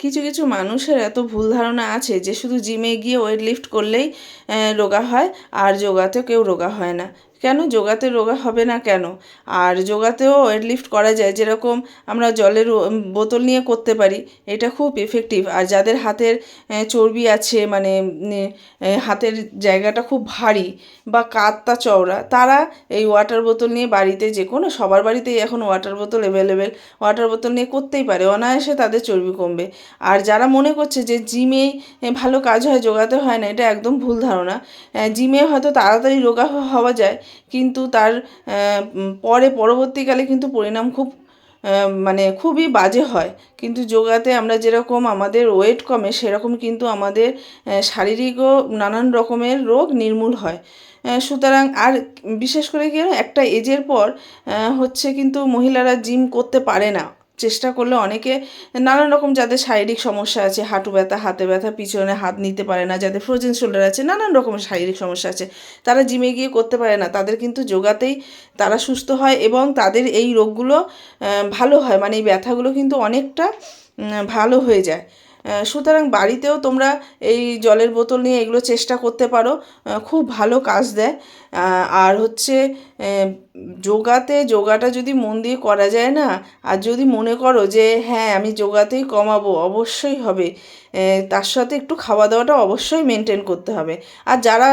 কিছু কিছু মানুষের এত ভুল ধারণা আছে যে শুধু জিমে গিয়ে ওয়েট লিফট করলেই রোগা হয়, আর যোগাতে কেউ রোগা হয় না। কেন? যোগাতে রোগা হবে না কেন? আর যোগাতেও ওয়েট লিফট করা যায়, যেরকম আমরা জলের বোতল নিয়ে করতে পারি, এটা খুব এফেক্টিভ আর যাদের হাতের চর্বি আছে মানে হাতের জায়গাটা খুব ভারী বা কাতটা চওড়া, তারা এই ওয়াটার বোতল নিয়ে বাড়িতে যে কোনো, সবার বাড়িতেই এখন ওয়াটার বোতল অ্যাভেলেবেল ওয়াটার বোতল নিয়ে করতেই পারে, অনায়াসে তাদের চর্বি কমবে। আর যারা মনে করছে যে জিমেই ভালো কাজ হয়, যোগাতে হয় না, এটা একদম ভুল ধারণা। জিমে হয়তো তাড়াতাড়ি রোগা হওয়া যায় কিন্তু তার পরে পরবর্তীকালে কিন্তু পরিণাম খুব মানে খুবই বাজে হয়। কিন্তু যোগাতে আমরা যেরকম আমাদের ওয়েট কমে, সেরকম কিন্তু আমাদের শারীরিকও নানান রকমের রোগ নির্মূল হয়। সুতরাং আর বিশেষ করে কি একটা এজের পর হচ্ছে কিন্তু মহিলারা জিম করতে পারে না। চেষ্টা করলে অনেকে নানান রকম যাদের শারীরিক সমস্যা আছে, হাঁটু ব্যথা, হাতে ব্যথা, পিছনে হাত নিতে পারে না, যাদের ফ্রোজেন শোল্ডার আছে, নানান রকমের শারীরিক সমস্যা আছে, তারা জিমে গিয়ে করতে পারে না। তাদের কিন্তু যোগাতেই তারা সুস্থ হয় এবং তাদের এই রোগগুলো ভালো হয়। মানে এই ব্যথাগুলো কিন্তু অনেকটা ভালো হয়ে যায়। সুতরাং বাড়িতেও তোমরা এই জলের বোতল নিয়ে এগুলো চেষ্টা করতে পারো খুব ভালো কাজ দেয়। আর হচ্ছে যোগাতে, যোগাটা যদি মন দিয়ে করা যায় না, আর যদি মনে করো যে হ্যাঁ আমি যোগাতেই কমাবো, অবশ্যই হবে। তার সাথে একটু খাওয়া দাওয়াটা অবশ্যই মেনটেন করতে হবে। আর যারা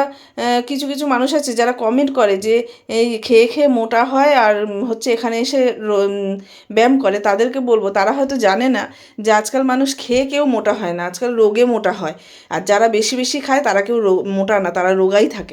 কিছু কিছু মানুষ আছে, যারা কমেন্ট করে যে, এই খেয়ে খেয়ে মোটা হয়, আর হচ্ছে এখানে এসে ব্যায়াম করে, তাদেরকে বলব, তারা হয়তো জানে না যে, আজকাল মানুষ খেয়ে কেউ মোটা হয় না। আজকাল রোগে মোটা হয়। আর যারা বেশি বেশি খায় তারা কেউ মোটা না, তারা রোগাই থাকে।